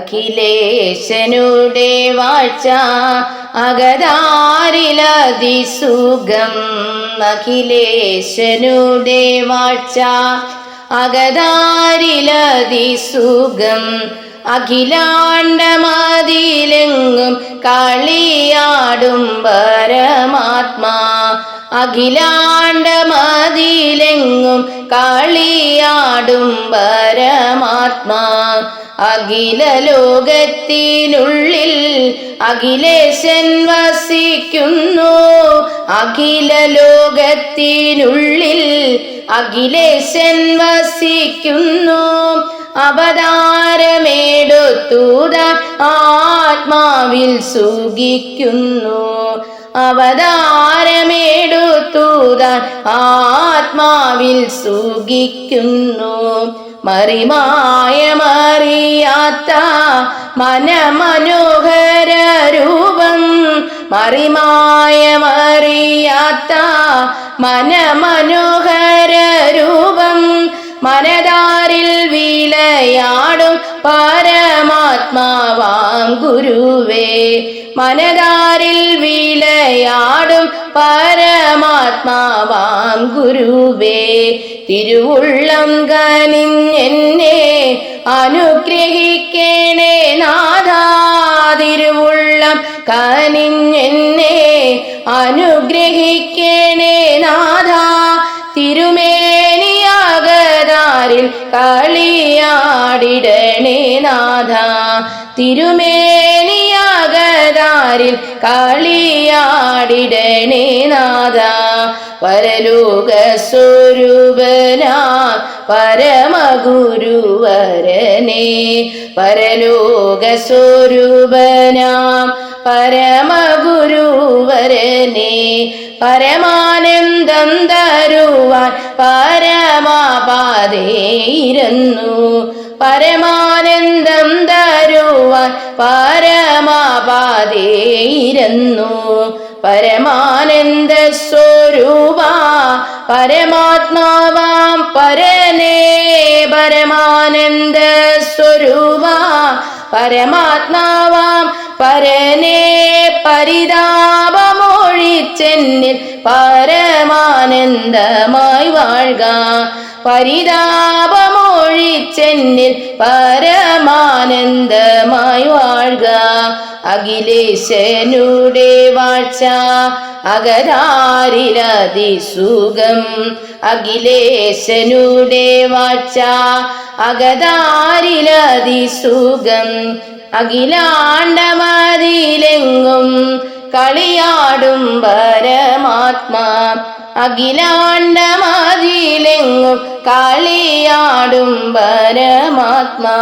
അഖിലേശനുടെ വാഴ്ച അകതാരിലതിസുഖം അഖിലേശനുടെ വാഴ്ച അകതാരിലതിസുഖം അഖിലാണ്ടമതിലെങ്ങും കളിയാടും പരമാത്മാ. അഖിലാണ്ടമതിലെങ്ങും കളിയാടും പരമാത്മാ. അഖില ലോകത്തിനുള്ളിൽ അഖിലേശൻ വസിക്കുന്നു. അഖില ലോകത്തിനുള്ളിൽ അഖിലേശൻ വസിക്കുന്നു. അവതാരമേടുത്തൂത ആത്മാവിൽ സുഖിക്കുന്നു. അവതാരമേടുത്തൂത ആത്മാവിൽ സുഖിക്കുന്നു. മറിമായ മറിയാത്ത മനമനോഹര രൂപം. മറിമായ മറിയാത്ത മനമനോഹര രൂപം. മനതാരിൽ വിലയാടും പരമാത്മാവാം ഗുരുവേ. മനതാരിൽ വിളയാടും പരമാത്മാവാം ഗുരുവേ തിരുവുള്ളം കനിഞ്ഞെന്നെ അനുഗ്രഹിക്കണേ നാഥാ തിരുവുള്ളം കനിഞ്ഞെന്നെ അനുഗ്രഹിക്കണേ നാഥാ തിരുമേനിയാകതാരിൽ കളിയാടിടണേ നാഥ തിരുമേനിയാകതാരിൽ കളിയാടിടണേ നാഥ. പരലോക സ്വരൂപനാ പരമഗുരുവരനെ. പരലോക സ്വരൂപനാം പരമഗുരുവരനെ. പരമാനന്ദം തരുവാൻ പരമാപാതേയിരുന്നു. പരമാനന്ദം തരുവാൻ പരമാപാതേയിരുന്നു പരമാനന്ദ സ്വരൂപ പരമാത്മാവാം പരനേ. പരമാനന്ദ സ്വരൂപ പരമാത്മാവാം പരനേ. പരിതാപമൊഴിച്ചെന്നിൽ പരമാനന്ദമായി വാഴ്ക. പരിതാപമൊഴിച്ചെന്നിൽ പരമാനന്ദമായി വാഴുക. അഖിലേശനുടെ വാഴ്ച അഗതാരിലതിസുഖം. അഖിലേശനുടെ വാഴ്ച അകതാരിലതിസുഖം അഖിലാണ്ടമതിലെങ്ങും കളിയാടും പരമാത്മാ. അഖിലാണ്ടമതിലെങ്ങും കാളിയാടും പരമാത്മാ.